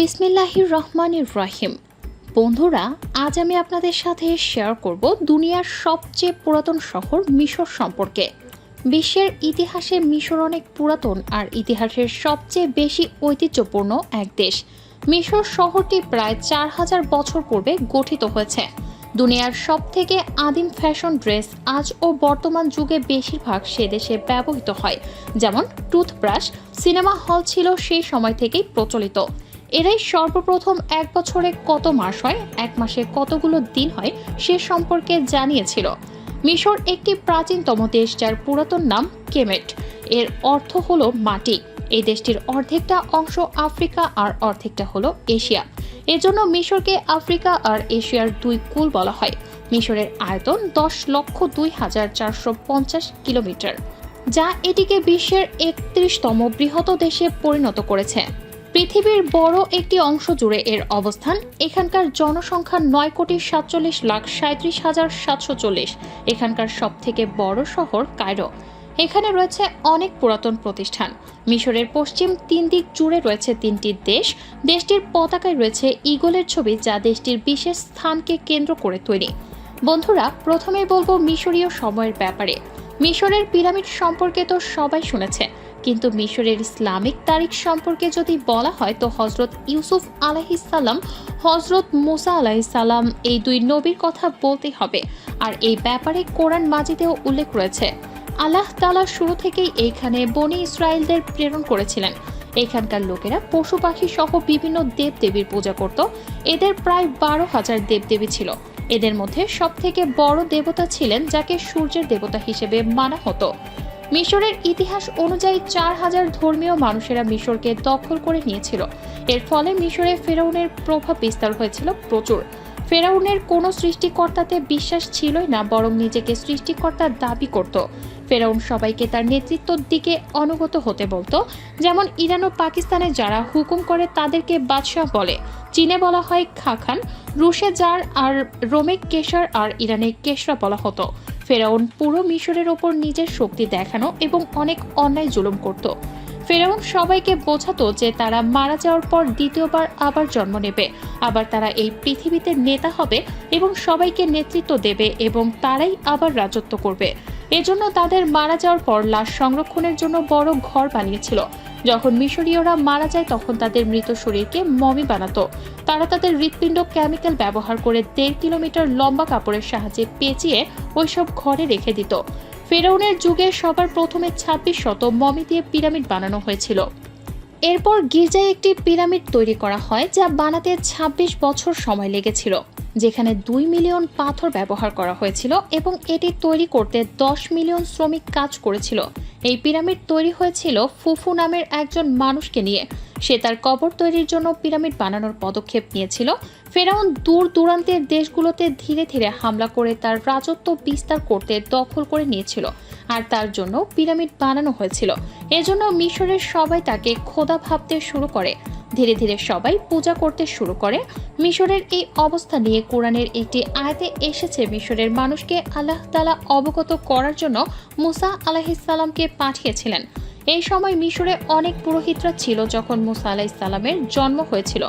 বিসমিল্লাহির রহমানির রাহিম। বন্ধুরা, আজ আমি আপনাদের সাথে শেয়ার করব দুনিয়ার সবচেয়ে পুরাতন শহর মিশর সম্পর্কে। বিশ্বের ইতিহাসে মিশর অনেক পুরাতন আর ইতিহাসের সবচেয়ে বেশি ঐতিহ্যপূর্ণ এক দেশ। মিশর শহরটি প্রায় চার হাজার বছর পূর্বে গঠিত হয়েছে। দুনিয়ার সব থেকে আদিম ফ্যাশন ড্রেস আজ ও বর্তমান যুগে বেশিরভাগ সে দেশে ব্যবহৃত হয়। যেমন টুথব্রাশ, সিনেমা হল ছিল সেই সময় থেকেই প্রচলিত। এরাই সর্বপ্রথম এক বছরে কত মাস হয়, এক মাসে কতগুলো দিন হয় সে সম্পর্কে জানিয়েছিল। মিশর একটি প্রাচীনতম দেশ যার পুরাতন নাম কেমেট। এর অর্থ হলো মাটি। এই দেশটির অর্ধেকটা অংশ আফ্রিকা আর অর্ধেকটা হলো এশিয়া। এজন্য মিশরকে আফ্রিকা আর এশিয়ার দুই কুল বলা হয়। মিশরের আয়তন দশ লক্ষ দুই হাজার চারশো পঞ্চাশ কিলোমিটার, যা এটিকে বিশ্বের একত্রিশতম বৃহৎ দেশে পরিণত করেছে। পৃথিবীর বড় একটি অংশ জুড়ে এর অবস্থান। এখানকার জনসংখ্যা নয় কোটি সাতচল্লিশ লাখ সাঁত্রিশ হাজার সাতশো চল্লিশ। এখানকার সব থেকে বড় শহর কায়রো। এখানে রয়েছে অনেক পুরাতন প্রতিষ্ঠান। মিশরের পশ্চিম তিন দিক জুড়ে রয়েছে তিনটি দেশ। দেশটির পতাকায় রয়েছে ইগলের ছবি যা দেশটির বিশেষ স্থানকে কেন্দ্র করে তৈরি। বন্ধুরা, প্রথমেই বলব মিশরীয় সময়ের ব্যাপারে। মিশরের পিরামিড সম্পর্কে তো সবাই শুনেছে। কিন্তু মিশরের ইসলামিক তারিখ সম্পর্কে যদি বলা হয়, তো হজরত ইউসুফ আলাহিসাল্লাম হজরত মুসা আলাহিসাল্লাম এই দুই নবীর কথা বলতে হবে। আর এই ব্যাপারে কোরআন মাজিদেও উল্লেখ রয়েছে। আল্লাহ তালা শুরু থেকেই এইখানে বনি ইসরায়েলদের প্রেরণ করেছিলেন। এখানকার লোকেরা পশু পাখি সহ বিভিন্ন দেবদেবীর পূজা করত। এদের প্রায় বারো হাজার দেবদেবী ছিল। এদের মধ্যে সব থেকে বড় দেবতা ছিলেন, যাকে সূর্যের দেবতা হিসেবে মানা হতো। মিশরের ইতিহাস অনুযায়ী চার হাজার ধর্মীয় মানুষেরা মিশরকে দখল করে নিয়েছিল। এর ফলে মিশরে ফেরাউনের প্রভাব বিস্তার হয়েছিল প্রচুর। ফেরাউনের কোনো সৃষ্টিকর্তাতে বিশ্বাস ছিলই না, বরং নিজেকে সৃষ্টিকর্তার দাবি করত। ফেরাউন সবাইকে তার নেতৃত্বর দিকে অনুগত হতে বলতো। যেমন ইরান ও পাকিস্তানে যারা হুকুম করে তাদেরকে বাদশাহ বলে। চীনে বলা হয় খাখান, রুশে জার আর রোমে কেশর আর ইরানে কেশরা বলা হতো। ফেরাউন পুরো মিশরের ওপর নিজের শক্তি দেখানো এবং অনেক অন্যায় জুলুম করত। ফেরাউন সবাইকে বোঝাতো যে তারা মারা যাওয়ার পর দ্বিতীয়বার আবার জন্ম নেবে। আবার তারা এই পৃথিবীতে নেতা হবে এবং সবাইকে নেতৃত্ব দেবে এবং তারাই আবার রাজত্ব করবে। এজন্য তাদের মারা যাওয়ার পর লাশ সংরক্ষণের জন্য বড় ঘর বানিয়েছিল। যখন মিশরীয়রা মারা যায়, তখন তাদের মৃত শরীরকে মমি বানাতো। তারা তাদের হৃৎপিণ্ড কেমিক্যাল ব্যবহার করে দেড় কিলোমিটার লম্বা কাপড়ের সাহায্যে পেঁচিয়ে ওইসব ঘরে রেখে দিত। ফেরাউনের যুগে সবার প্রথমে ছাব্বিশ শত মমি দিয়ে পিরামিড বানানো হয়েছিল। এরপর গির্জায় একটি পিরামিড তৈরি করা হয়, যা বানাতে ২৬ বছর সময় লেগেছিল। যেখানে দুই মিলিয়ন পাথর ব্যবহার করা হয়েছিল এবং এটি তৈরি করতে দশ মিলিয়ন শ্রমিক কাজ করেছিল। এই পিরামিড তৈরি হয়েছিল ফুফু নামের একজন মানুষকে নিয়ে। সে তার কবর তৈরির জন্য পিরামিড বানানোর পদক্ষেপ নিয়েছিল। ফেরাউন দূর দূরান্তের দেশগুলোতে ধীরে ধীরে হামলা করে তার রাজত্ব বিস্তার করতে দখল করে নিয়েছিল। আর তার জন্য পিরামিড বানানো হয়েছিল। এজন্য মিশরের সবাই তাকে খোদা ভাবতে শুরু করে। ধীরে ধীরে সবাই পূজা করতে শুরু করে। মিশরের এই অবস্থা নিয়ে কোরআনের একটি আয়তে এসেছে মিশরের মানুষকে আল্লাহ তালা অবগত করার জন্য মুসা আলাহিসাল্লামকে পাঠিয়েছিলেন। এই সময় মিশরে অনেক পুরোহিতরা ছিল যখন মুসা আলাহিসাল্লামের জন্ম হয়েছিল।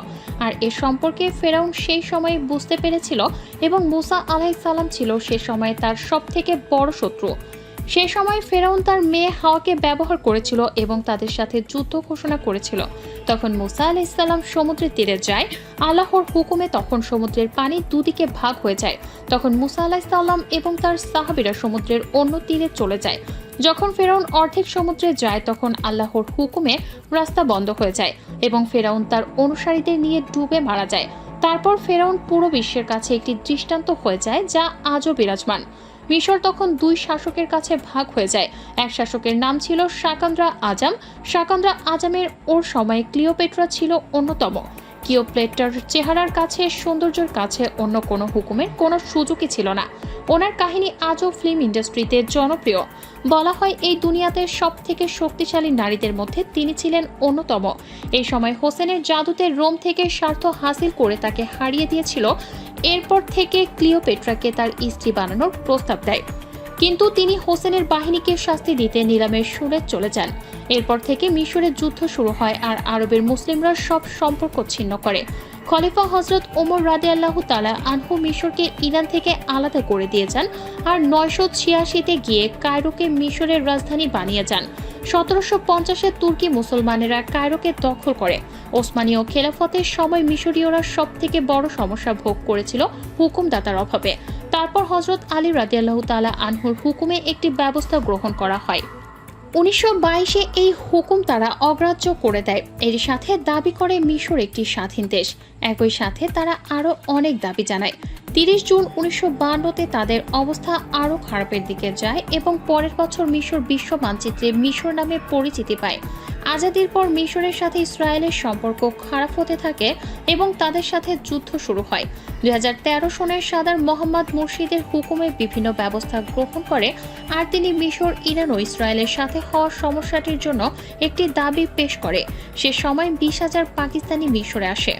আর এ সম্পর্কে ফেরাউন সেই সময় বুঝতে পেরেছিল এবং মুসা আলাহিসাল্লাম ছিল সে সময় তার সব থেকে বড় শত্রু। সে সময় ফেরাউন তার মেয়ে হাওয়াকে ব্যবহার করেছিল এবং তাদের সাথে যুদ্ধ ঘোষণা করেছিল। তখন মুসা আলাহ ইসলাম সমুদ্রের তীরে যায়, আল্লাহর হুকুমে তখন সমুদ্রের পানি দুদিকে ভাগ হয়ে যায়। তখন মুসা আলাহ ইসলাম এবং তার সাহাবিরা সমুদ্রের অন্য তীরে চলে যায়। যখন ফেরাউন অর্ধেক সমুদ্রে যায়, তখন আল্লাহর হুকুমে রাস্তা বন্ধ হয়ে যায় এবং ফেরাউন তার অনুসারীদের নিয়ে ডুবে মারা যায়। তারপর ফেরাউন পুরো বিশ্বের কাছে একটি দৃষ্টান্ত হয়ে যায় যা আজও বিরাজমান। মিশর তখন দুই শাসকের কাছে ভাগ হয়ে যায়। এক শাসকের নাম ছিল শাকান্দ্রা আজাম শাকান্দ্রা আজামের ওর সময় ক্লিওপেট্রা ছিল অন্যতম। কিওপ্লেটার চেহারার কাছে, সৌন্দর্যের কাছে অন্য কোনো হুকুমের কোনো সুযোগই ছিল না। ওনার কাহিনী আজও ফিল্ম ইন্ডাস্ট্রিতে জনপ্রিয়। বলা হয়, এই দুনিয়াতে সব থেকে শক্তিশালী নারীদের মধ্যে তিনি ছিলেন অন্যতম। এই সময় হোসেনের জাদুতে রোম থেকে স্বার্থ হাসিল করে তাকে হারিয়ে দিয়েছিল। এরপর থেকে ক্লিওপেট্রাকে তার স্ত্রী বানানোর প্রস্তাব দেয়। কিন্তু তিনি হোসেনের বাহিনীকে শাস্তি দিতে নিলামের সুরে চলে যান। এরপর থেকে মিশরের যুদ্ধ শুরু হয় আর আরবের মুসলিমরা সব সম্পর্ক ছিন্ন করে। খলিফা হজরত ওমর রাদে আল্লাহ তালা আনহু মিশরকে ইরান থেকে আলাদা করে দিয়ে যান আর নয়শো ছিয়াশিতে গিয়ে কায়রোকে মিশরের রাজধানী বানিয়ে যান। সতেরোশো পঞ্চাশে তুর্কি মুসলমানেরা কায়রোকে দখল করে। ওসমানীয় খেলাফতের সময় মিশরীয়রা সব থেকে বড় সমস্যা ভোগ করেছিল হুকুমদাতার অভাবে। তারপর হজরত আলী রাদিয়াল্লাহু তালা আনহুর হুকুমে একটি ব্যবস্থা গ্রহণ করা হয়। উনিশশো বাইশে এই হুকুম তারা অগ্রাহ্য করে দেয়। এর সাথে দাবি করে মিশর একটি স্বাধীন দেশ। একই সাথে তারা আরও অনেক দাবি জানায়। তিরিশ জুন উনিশশো বান্নতে তাদের অবস্থা আরও খারাপের দিকে যায় এবং পরের বছর মিশর বিশ্ব মানচিত্রে মিশর নামে পরিচিতি পায়। আজাদির পর মিশরের সাথে ইসরায়েলের সম্পর্ক খারাপ হতে থাকে এবং তাদের সাথে যুদ্ধ শুরু হয়। দুই হাজার তেরো সনের সাদার মোহাম্মদ মুর্শিদের হুকুমে বিভিন্ন ব্যবস্থা গ্রহণ করে আর তিনি মিশর, ইরান ও ইসরায়েলের সাথে হওয়ার সমস্যাটির জন্য একটি দাবি পেশ করে। সে সময় বিশ হাজার পাকিস্তানি মিশরে আসে।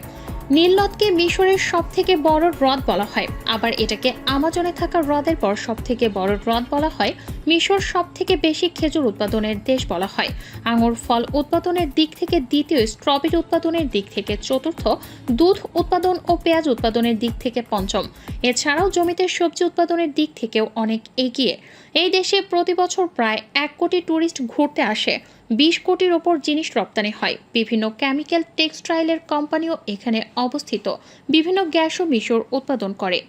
নীলনদকে মিশরের সব থেকে বড় হ্রদ বলা হয়। আবার এটাকে আমাজনে থাকা হ্রদের পর সব থেকে বড় হ্রদ বলা হয়। মিশর সব থেকে বেশি খেজুর উৎপাদনের দেশ বলা হয়। আঙুর ফল উৎপাদনের দিক থেকে দ্বিতীয়, স্ট্রবেরি উৎপাদনের দিক থেকে চতুর্থ, দুধ উৎপাদন ও পেঁয়াজ উৎপাদনের দিক থেকে পঞ্চম। এছাড়াও জমিতে সবজি উৎপাদনের দিক থেকেও অনেক এগিয়ে। এই দেশে প্রতি বছর প্রায় এক কোটি ট্যুরিস্ট ঘুরতে আসে। বিশ কোটির ওপর জিনিস রপ্তানি হয়। বিভিন্ন কেমিক্যাল টেক্সটাইলের কোম্পানিও এখানে অবস্থিত। বিভিন্ন গ্যাসও মিশর উৎপাদন করে।